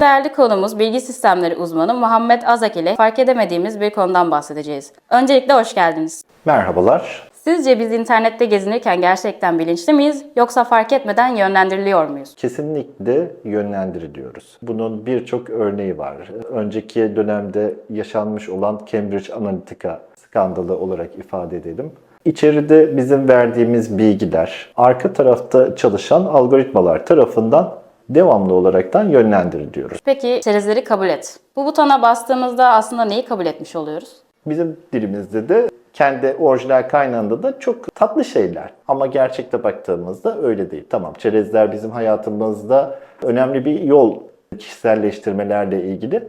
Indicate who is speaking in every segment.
Speaker 1: Değerli konumuz bilgi sistemleri uzmanı Muhammed Azak ile fark edemediğimiz bir konudan bahsedeceğiz. Öncelikle hoş geldiniz.
Speaker 2: Merhabalar.
Speaker 1: Sizce biz internette gezinirken gerçekten bilinçli miyiz yoksa fark etmeden yönlendiriliyor muyuz?
Speaker 2: Kesinlikle yönlendiriliyoruz. Bunun birçok örneği var. Önceki dönemde yaşanmış olan Cambridge Analytica skandalı olarak ifade edelim. İçeride bizim verdiğimiz bilgiler arka tarafta çalışan algoritmalar tarafından devamlı olaraktan yönlendiriliyoruz.
Speaker 1: Peki çerezleri kabul et. Bu butona bastığımızda aslında neyi kabul etmiş oluyoruz?
Speaker 2: Bizim dilimizde de kendi orijinal kaynağında da çok tatlı şeyler. Ama gerçekte baktığımızda öyle değil. Tamam çerezler bizim hayatımızda önemli bir yol kişiselleştirmelerle ilgili.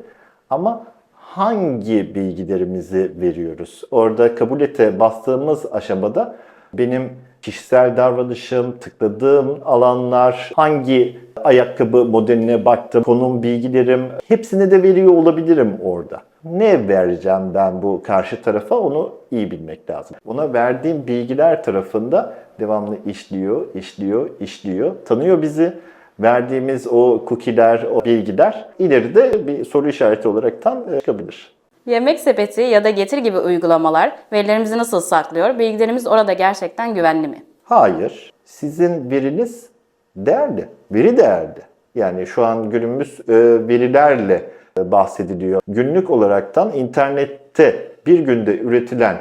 Speaker 2: Ama hangi bilgilerimizi veriyoruz? Orada kabul ete bastığımız aşamada benim kişisel davranışım, tıkladığım alanlar, hangi ayakkabı modeline baktım, konum bilgilerim hepsini de veriyor olabilirim orada. Ne vereceğim ben bu karşı tarafa onu iyi bilmek lazım. Ona verdiğim bilgiler tarafında devamlı işliyor, işliyor, işliyor. Tanıyor bizi. Verdiğimiz o cookie'ler, o bilgiler ileride bir soru işareti olaraktan e, çıkabilir.
Speaker 1: Yemek sepeti ya da getir gibi uygulamalar verilerimizi nasıl saklıyor? Bilgilerimiz orada gerçekten güvenli mi?
Speaker 2: Hayır. Sizin veriniz değerli. Veri değerli. Yani şu an günümüz verilerle e, bahsediliyor. Günlük olaraktan internette bir günde üretilen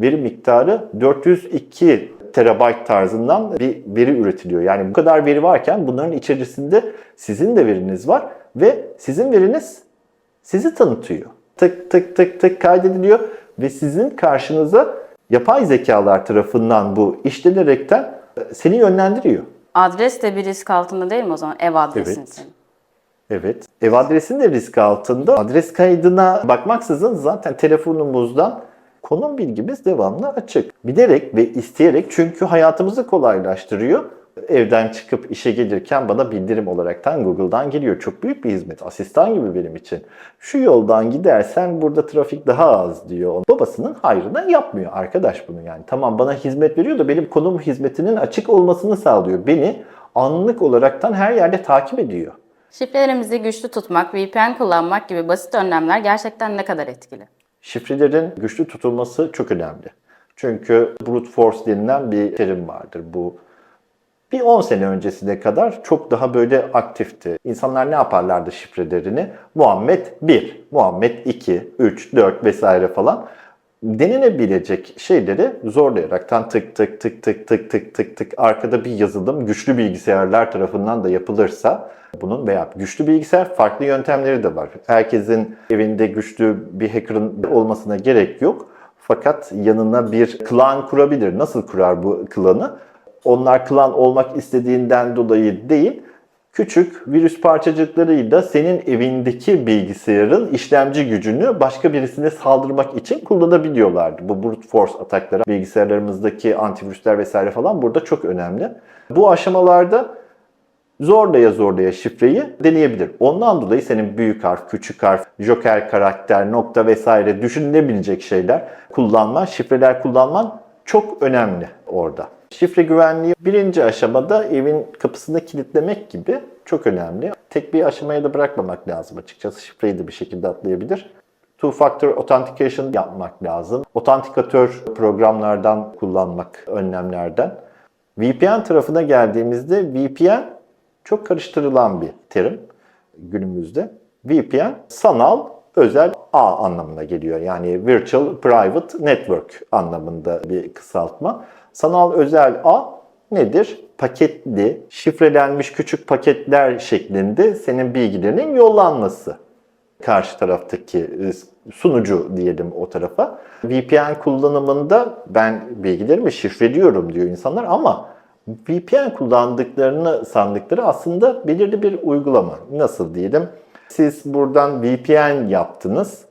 Speaker 2: veri miktarı 402 terabayt tarzından bir veri üretiliyor. Yani bu kadar veri varken bunların içerisinde sizin de veriniz var ve sizin veriniz sizi tanıtıyor. Tık tık tık tık kaydediliyor ve sizin karşınıza yapay zekalar tarafından bu işlenerekten e, seni yönlendiriyor.
Speaker 1: Adres de bir risk altında değil mi o zaman ev adresin
Speaker 2: Evet.
Speaker 1: senin?
Speaker 2: Evet. Ev adresin de risk altında. Adres kaydına bakmaksızın zaten telefonumuzdan konum bilgimiz devamlı açık. Bilerek ve isteyerek çünkü hayatımızı kolaylaştırıyor. Evden çıkıp işe gelirken bana bildirim olaraktan Google'dan geliyor. Çok büyük bir hizmet. Asistan gibi benim için. Şu yoldan gidersen burada trafik daha az diyor. Babasının hayrına yapmıyor arkadaş bunu yani. Tamam bana hizmet veriyor da benim konum hizmetinin açık olmasını sağlıyor. Beni anlık olaraktan her yerde takip ediyor.
Speaker 1: Şifrelerimizi güçlü tutmak, VPN kullanmak gibi basit önlemler gerçekten ne kadar etkili?
Speaker 2: Şifrelerin güçlü tutulması çok önemli. Çünkü brute force denilen bir terim vardır. Bu bir 10 sene öncesine kadar çok daha böyle aktifti. İnsanlar ne yaparlardı şifrelerini? Muhammed 1, Muhammed 2, 3, 4 vesaire falan. Denenebilecek şeyleri zorlayaraktan tık tık tık tık tık tık tık tık arkada bir yazılım güçlü bilgisayarlar tarafından da yapılırsa bunun veya güçlü bilgisayar farklı yöntemleri de var. Herkesin evinde güçlü bir hacker'ın olmasına gerek yok. Fakat yanına bir klan kurabilir. Nasıl kurar bu klanı? Onlar klan olmak istediğinden dolayı değil, küçük virüs parçacıklarıyla senin evindeki bilgisayarın işlemci gücünü başka birisine saldırmak için kullanabiliyorlardı. Bu brute force atakları, bilgisayarlarımızdaki antivirüsler vesaire falan burada çok önemli. Bu aşamalarda zorlaya zorlaya şifreyi deneyebilir. Ondan dolayı senin büyük harf, küçük harf, joker karakter, nokta vesaire düşünülebilecek şeyler kullanman, şifreler kullanman çok önemli orada. Şifre güvenliği birinci aşamada evin kapısını kilitlemek gibi çok önemli. Tek bir aşamaya da bırakmamak lazım açıkçası. Şifreyi de bir şekilde atlayabilir. Two Factor Authentication yapmak lazım. Otantikatör programlardan kullanmak önlemlerden. VPN tarafına geldiğimizde VPN çok karıştırılan bir terim günümüzde. VPN sanal özel ağ anlamına geliyor. Yani Virtual Private Network anlamında bir kısaltma. Sanal özel ağ nedir? Paketli, şifrelenmiş küçük paketler şeklinde senin bilgilerinin yollanması. Karşı taraftaki e, sunucu diyelim o tarafa. VPN kullanımında ben bilgilerimi şifreliyorum diyor insanlar ama VPN kullandıklarını sandıkları aslında belirli bir uygulama. Nasıl diyelim? Siz buradan VPN yaptınız.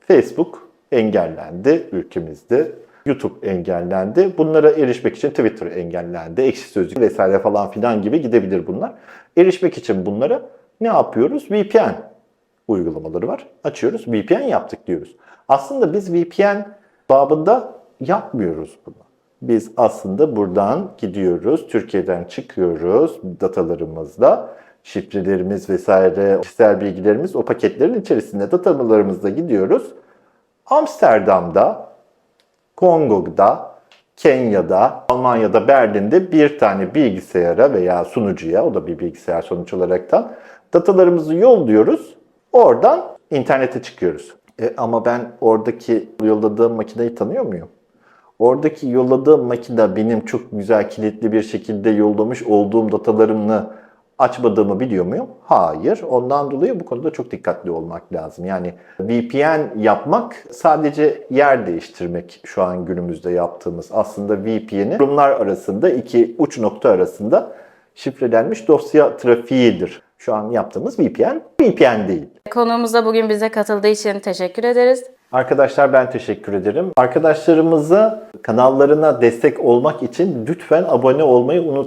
Speaker 2: Facebook engellendi ülkemizde. YouTube engellendi. Bunlara erişmek için Twitter engellendi. Ekşi Sözlük vesaire falan filan gibi gidebilir bunlar. Erişmek için bunlara ne yapıyoruz? VPN uygulamaları var. Açıyoruz. VPN yaptık diyoruz. Aslında biz VPN babında yapmıyoruz bunu. Biz aslında buradan gidiyoruz, Türkiye'den çıkıyoruz datalarımızla. Şifrelerimiz vesaire, kişisel bilgilerimiz o paketlerin içerisinde datalarımızla gidiyoruz. Amsterdam'da, Kongo'da, Kenya'da, Almanya'da, Berlin'de bir tane bilgisayara veya sunucuya, o da bir bilgisayar sonuç olaraktan datalarımızı yolluyoruz. Oradan internete çıkıyoruz. E, ama ben oradaki yolladığım makineyi tanıyor muyum? Oradaki yolladığım makine benim çok güzel kilitli bir şekilde yollamış olduğum datalarımı açmadığımı biliyor muyum? Hayır. Ondan dolayı bu konuda çok dikkatli olmak lazım. Yani VPN yapmak sadece yer değiştirmek şu an günümüzde yaptığımız. Aslında VPN'i kurumlar arasında iki uç nokta arasında şifrelenmiş dosya trafiğidir. Şu an yaptığımız VPN, VPN değil.
Speaker 1: Konuğumuza bugün bize katıldığı için teşekkür ederiz.
Speaker 2: Arkadaşlar ben teşekkür ederim. Arkadaşlarımıza kanallarına destek olmak için lütfen abone olmayı unutmayın.